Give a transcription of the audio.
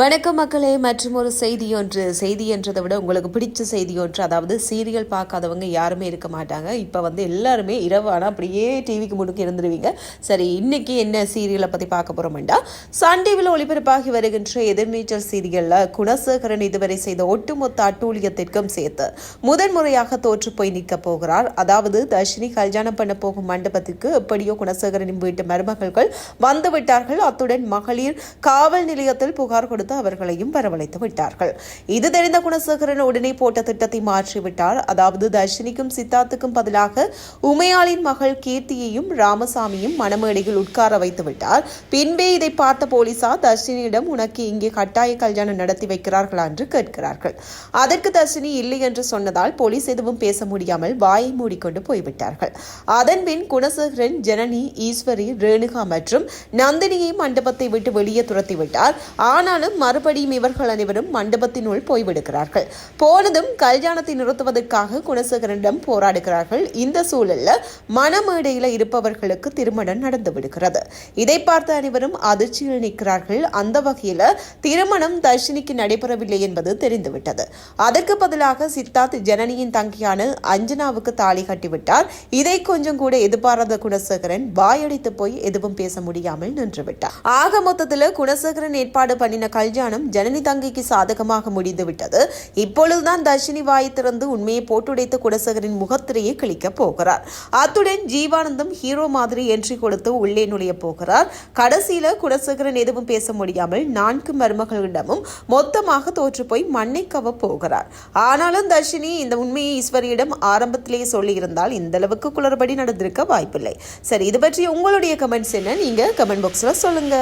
வணக்கம் மக்களே மற்றும் ஒரு செய்தி ஒன்று. செய்தி என்றதை விட உங்களுக்கு பிடிச்ச செய்தி ஒன்று. அதாவது சீரியல் பார்க்காதவங்க யாருமே இருக்க மாட்டாங்க. இப்போ வந்து எல்லாருமே இரவானா அப்படியே டிவிக்கு முன்னுக்கு இருந்துருவீங்க. சரி இன்னைக்கு என்ன சீரியலை பற்றி பார்க்க போகிறோம்டா சன் டிவியில் ஒளிபரப்பாகி வருகின்ற எதிர்நீச்சல் சீரியலில் குணசேகரன் இதுவரை செய்த ஒட்டுமொத்த அட்டூழியத்திற்கும் சேர்த்து முதன் முறையாக தோற்று போய் நிற்க போகிறார். அதாவது தர்ஷினி கல்யாணம் பண்ண போகும் மண்டபத்திற்கு எப்படியோ குணசேகரனின் வீட்டு மருமகள்கள் வந்து விட்டார்கள். அத்துடன் மகளிர் காவல் நிலையத்தில் புகார் கொடுத்து அவர்களையும் வரவழைத்து விட்டார்கள். இது தெரிந்த குணசேகரன் உடனே போட்ட திட்டத்தை மாற்றிவிட்டார். அதாவது தர்ஷினிக்கும் சித்தார்த்துக்கும் பதிலாக உமையாளின் மகள் கீர்த்தியையும் ராமசாமியும் மணமேடையில் உட்கார வைத்து விட்டார். பின்பே இதை பார்த்த போலீசார் தர்ஷினியிடம் உனக்கு இங்கே கட்டாய கல்யாணம் நடத்தி வைக்கிறார்களா? என்று கேட்கிறார்கள். அதற்கு தர்ஷினி இல்லை என்று சொன்னதால் போலீஸ் எதுவும் பேச முடியாமல் வாயை மூடிக்கொண்டு போய்விட்டார்கள். அதன்பின் குணசேகரன் ஜனனி ஈஸ்வரி ரேணுகா மற்றும் நந்தினியை மண்டபத்தை விட்டு வெளியே துரத்திவிட்டார். ஆனாலும் மறுபடியும் இவர்கள் அனைவரும் மண்டபத்தினுள் போய்விடுகிறார்கள். போனதும் கல்யாணத்தை நிறுத்துவதற்காக குணசேகரனிடம் போராடுகிறார்கள். இந்த சூழல்ல மனமேடையில் இருப்பவர்களுக்கு திருமணம் நடந்து விடுகிறது. இதை பார்த்து அனைவரும் அதிர்ச்சியில் நிற்கிறார்கள். அந்த வகையில் திருமணம் தர்ஷினிக்கு நடைபெறவில்லை என்பது தெரிந்துவிட்டது. அதற்கு பதிலாக சித்தார்த் ஜனனியின் தங்கியான அஞ்சனாவுக்கு தாலி கட்டிவிட்டார். இதை கொஞ்சம் கூட எதிர்பாராத குணசேகரன் வாயடித்து போய் எதுவும் பேச முடியாமல் நின்றுவிட்டார். ஆக மொத்தத்தில் குணசேகரன் ஏற்பாடு பண்ணின கல்யாணம் ஜனனி தங்கைக்கு சாதகமாக முடிந்துவிட்டது. இப்பொழுதுதான் தர்ஷினி வாய் திறந்து உண்மையை போட்டுடைத்த குடசகரின் முகத்திரையை கிழிக்கப் போகிறார். அத்துடன் ஜீவானந்தம் ஹீரோ மாதிரி என்ட்ரி கொடுத்து உள்ளே நுழைய போகிறார். கடைசியில குடசகரன் எதுவும் பேச முடியாமல் நான்கு மருமகளிடமும் மொத்தமாக தோற்று போய் மண்ணை கவ போகிறார். ஆனாலும் தர்ஷினி இந்த உண்மையை ஈஸ்வரியிடம் ஆரம்பத்திலேயே சொல்லியிருந்தால் இந்த அளவுக்கு குளறுபடி நடந்திருக்க வாய்ப்பில்லை. சரி இது பற்றி உங்களுடைய கமெண்ட்ஸ் என்ன? நீங்க கமெண்ட் பாக்ஸ்ல சொல்லுங்க.